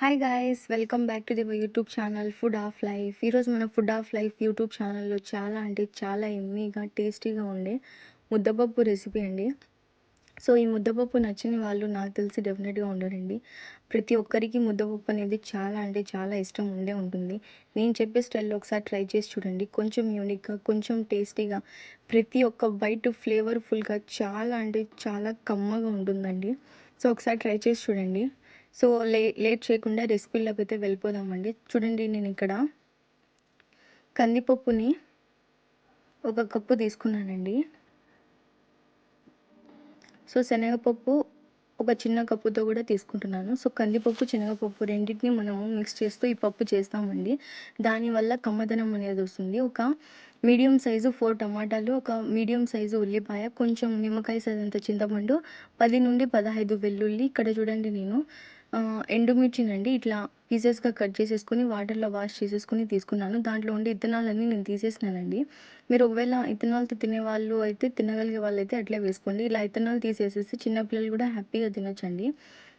Hi guys welcome back to the YouTube channel food of life ఈరోజు మన food of life YouTube ఛానల్లో చాలా అంటే చాలా ఎమ్మీగా టేస్టీగా ఉండే ముద్దపప్పు రెసిపీ అండి. సో ఈ ముద్దపప్పు నచ్చని వాళ్ళు నాకు తెలిసి డెఫినెట్గా ఉండరండి. ప్రతి ఒక్కరికి ముద్దపప్పు అనేది చాలా అంటే చాలా ఇష్టం ఉండే ఉంటుంది. నేను చెప్పే స్టైల్లో ఒకసారి ట్రై చేసి చూడండి. కొంచెం యూనిక్గా కొంచెం టేస్టీగా ప్రతి ఒక్క బైట్ ఫ్లేవర్ఫుల్గా చాలా అంటే చాలా కమ్మగా ఉంటుందండి. సో ఒకసారి ట్రై చేసి చూడండి. సో లే లేట్ చేయకుండా రెసిపీలోకి అయితే వెళ్ళిపోదామండి. చూడండి నేను ఇక్కడ కందిపప్పుని ఒక కప్పు తీసుకున్నానండి. సో శనగపప్పు ఒక చిన్న కప్పుతో కూడా తీసుకుంటున్నాను. సో కందిపప్పు శనగపప్పు రెండింటిని మనము మిక్స్ చేస్తూ ఈ పప్పు చేస్తామండి. దానివల్ల కమ్మదనం అనేది వస్తుంది. ఒక మీడియం సైజు ఫోర్ టమాటాలు ఒక మీడియం సైజు ఉల్లిపాయ కొంచెం నిమ్మకాయ సైజ్ అంత చింతపండు పది నుండి పదహైదు వెల్లుల్లి. ఇక్కడ చూడండి నేను ఎండుమిర్చినండి ఇట్లా పీసెస్గా కట్ చేసేసుకుని వాటర్లో వాష్ చేసేసుకొని తీసుకున్నాను. దాంట్లో ఉండే ఇత్తనాలన్నీ నేను తీసేసినానండి. మీరు ఒకవేళ ఇత్తనాలతో తినేవాళ్ళు అయితే తినగలిగే వాళ్ళు అయితే అట్లే వేసుకోండి. ఇలా ఇత్తనాలు తీసేసేసి చిన్నపిల్లలు కూడా హ్యాపీగా తినొచ్చండి.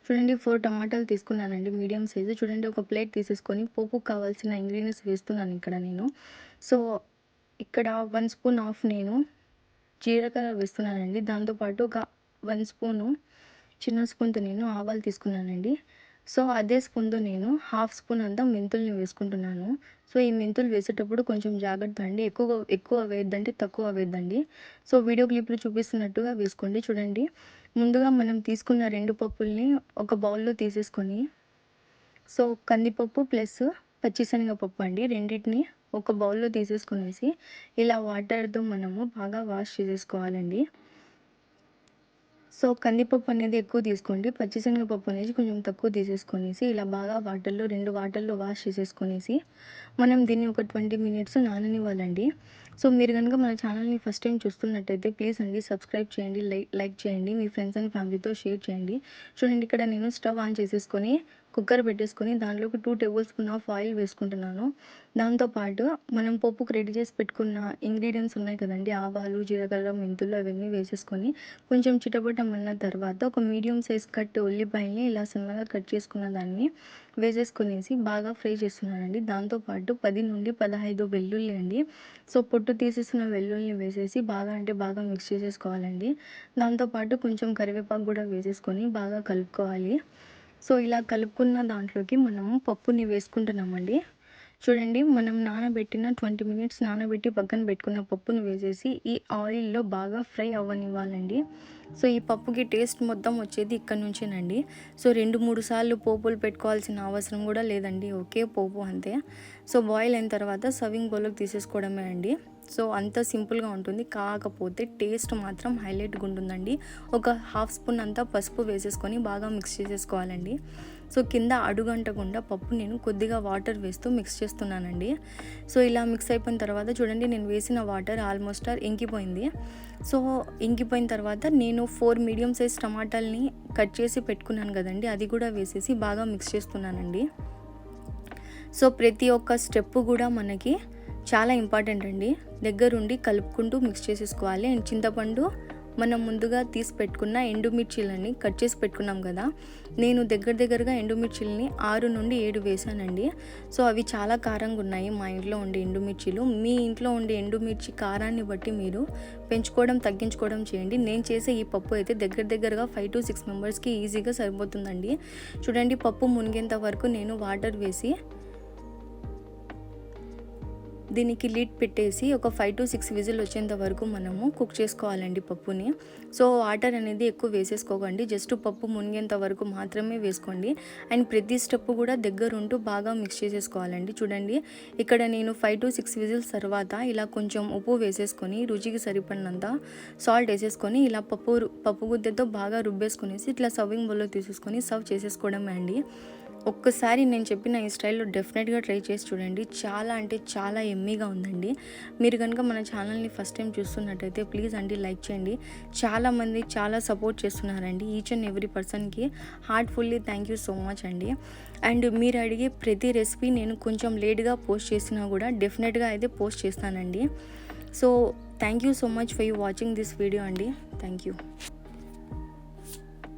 చూడండి ఫోర్ టమాటాలు తీసుకున్నానండి మీడియం సైజు. చూడండి ఒక ప్లేట్ తీసేసుకొని పోపు కావాల్సిన ఇంగ్రీడియంట్స్ వేస్తున్నాను ఇక్కడ నేను. సో ఇక్కడ వన్ స్పూన్ ఆఫ్ నేను జీలకర్ర వేస్తున్నానండి. దాంతోపాటు ఒక వన్ స్పూను చిన్న స్పూన్తో నేను ఆవాలు తీసుకున్నానండి. సో అదే స్పూన్తో నేను హాఫ్ స్పూన్ అంతా మెంతుల్ని వేసుకుంటున్నాను. సో ఈ మెంతులు వేసేటప్పుడు కొంచెం జాగ్రత్త అండి. ఎక్కువ ఎక్కువ వేయద్దండి తక్కువ వేద్దండి సో వీడియో క్లిప్లో చూపిస్తున్నట్టుగా వేసుకోండి చూడండి. ముందుగా మనం తీసుకున్న రెండు పప్పుల్ని ఒక బౌల్లో తీసేసుకొని సో కందిపప్పు ప్లస్ పచ్చిశనగపప్పు అండి. రెండింటిని ఒక బౌల్లో తీసేసుకునేసి ఇలా వాటర్తో మనము బాగా వాష్ చేసేసుకోవాలండి. సో కందిపప్పు అనేది ఎక్కువ తీసుకోండి. పచ్చిశనగపప్పు అనేది కొంచెం తక్కువ తీసేసుకొనేసి ఇలా బాగా వాటర్లో రెండు వాటర్లో వాష్ చేసేసుకొనేసి మనం దీన్ని ఒక ట్వంటీ మినిట్స్ నాననివ్వాలండి. సో మీరు కనుక మన ఛానల్ని ఫస్ట్ టైం చూస్తున్నట్టయితే ప్లీజ్ అండి సబ్స్క్రైబ్ చేయండి లైక్ లైక్ చేయండి మీ ఫ్రెండ్స్ అండ్ ఫ్యామిలీతో షేర్ చేయండి. చూడండి ఇక్కడ నేను స్టవ్ ఆన్ చేసేసుకొని కుక్కర్ పెట్టేసుకొని దాంట్లోకి two tablespoon of oil వేసుకుంటున్నాను దాంతోపాటు మనం పప్పుకు రెడీ చేసి పెట్టుకున్న ఇంగ్రీడియంట్స్ ఉన్నాయి కదండి ఆవాలు జీలకర్ర మెంతులు అవన్నీ వేసేసుకొని కొంచెం చిటపటమన్న తర్వాత ఒక మీడియం సైజ్ కట్ ఉల్లిపాయని ఇలా సన్నగా కట్ చేసుకున్న దాన్ని వేసేసుకునేసి బాగా ఫ్రై చేస్తున్నానండి. దాంతోపాటు పది నుండి పదహైదు వెల్లుల్లి అండి. సో పొట్టు తీసేసిన వెల్లుల్లిని వేసేసి బాగా అంటే బాగా మిక్స్ చేసేసుకోవాలండి. దాంతోపాటు కొంచెం కరివేపాకు కూడా వేసేసుకొని బాగా కలుపుకోవాలి. సో ఇలా కలుపుకున్న దాంట్లోకి మనము పప్పుని వేసుకుంటున్నామండి. చూడండి మనం నానబెట్టిన ట్వంటీ మినిట్స్ నానబెట్టి పక్కన పెట్టుకున్న పప్పును వేసేసి ఈ ఆయిల్లో బాగా ఫ్రై అవ్వనివ్వాలండి. సో ఈ పప్పుకి టేస్ట్ మొత్తం వచ్చేది ఇక్కడ నుంచేనండి. సో రెండు మూడు సార్లు పోపులు పెట్టుకోవాల్సిన అవసరం కూడా లేదండి. ఒకే పోపు అంతే. సో బాయిల్ అయిన తర్వాత సర్వింగ్ బౌల్లోకి తీసేసుకోవడమే అండి. సో అంత సింపుల్గా ఉంటుంది. కాకపోతే టేస్ట్ మాత్రం హైలైట్గా ఉంటుందండి. ఒక హాఫ్ స్పూన్ అంతా పసుపు వేసేసుకొని బాగా మిక్స్ చేసేసుకోవాలండి. సో కింద అడుగంటకుండా పప్పు నేను కొద్దిగా వాటర్ వేస్తూ మిక్స్ చేస్తున్నానండి. సో ఇలా మిక్స్ అయిపోయిన తర్వాత చూడండి నేను వేసిన వాటర్ ఆల్మోస్ట్ ఇంకిపోయింది సో ఇంకిపోయిన తర్వాత నేను ఫోర్ మీడియం సైజ్ టమాటాలని కట్ చేసి పెట్టుకున్నాను కదండి అది కూడా వేసేసి బాగా మిక్స్ చేస్తున్నానండి. సో ప్రతి ఒక్క స్టెప్ కూడా మనకి చాలా ఇంపార్టెంట్ అండి. దగ్గరుండి కలుపుకుంటూ మిక్స్ చేసేసుకోవాలి. అండ్ చింతపండు మనం ముందుగా తీసి పెట్టుకున్న ఎండుమిర్చీలని కట్ చేసి పెట్టుకున్నాం కదా. నేను దగ్గర దగ్గరగా ఎండుమిర్చీలని ఆరు నుండి ఏడు వేసానండి. సో అవి చాలా కారంగా ఉన్నాయి మా ఇంట్లో ఉండే ఎండుమిర్చీలు. మీ ఇంట్లో ఉండే ఎండుమిర్చి కారాన్ని బట్టి మీరు పెంచుకోవడం తగ్గించుకోవడం చేయండి. నేను చేసే ఈ పప్పు అయితే దగ్గర దగ్గరగా ఫైవ్ టు సిక్స్ మెంబర్స్కి ఈజీగా సరిపోతుందండి. చూడండి పప్పు మునిగేంత వరకు నేను వాటర్ వేసి దీనికి లిడ్ పెట్టేసి ఒక ఫైవ్ టు సిక్స్ విజిల్ వచ్చేంత వరకు మనము కుక్ చేసుకోవాలండి పప్పుని. సో వాటర్ అనేది ఎక్కువ వేసేసుకోకండి. జస్ట్ పప్పు మునిగేంత వరకు మాత్రమే వేసుకోండి. అండ్ ప్రతి స్టెప్ కూడా దగ్గర ఉంటూ బాగా మిక్స్ చేసేసుకోవాలండి. చూడండి ఇక్కడ నేను ఫైవ్ టు సిక్స్ విజిల్స్ తర్వాత ఇలా కొంచెం ఉప్పు వేసేసుకొని రుచికి సరిపడినంత సాల్ట్ వేసేసుకొని ఇలా పప్పు పప్పు గుద్దెతో బాగా రుబ్బేసుకునేసి ఇట్లా సర్వింగ్ బౌల్లో తీసేసుకొని సర్వ్ చేసేసుకోవడమే అండి. ఒక్కసారి నేను చెప్పిన ఈ స్టైల్లో డెఫినెట్గా ట్రై చేసి చూడండి. చాలా అంటే చాలా ఎమ్మీగా ఉందండి. మీరు కనుక మన ఛానల్ని ఫస్ట్ టైం చూస్తున్నట్టయితే ప్లీజ్ అండి లైక్ చేయండి. చాలామంది చాలా సపోర్ట్ చేస్తున్నారండి ఈచ్ అండ్ ఎవ్రీ పర్సన్కి. Heartfully thank you so much అండి. అండ్ మీరు అడిగే ప్రతి రెసిపీ నేను కొంచెం లేట్గా పోస్ట్ చేసినా కూడా డెఫినెట్గా అయితే పోస్ట్ చేస్తానండి. So thank you so much for you watching this video అండి. Thank you.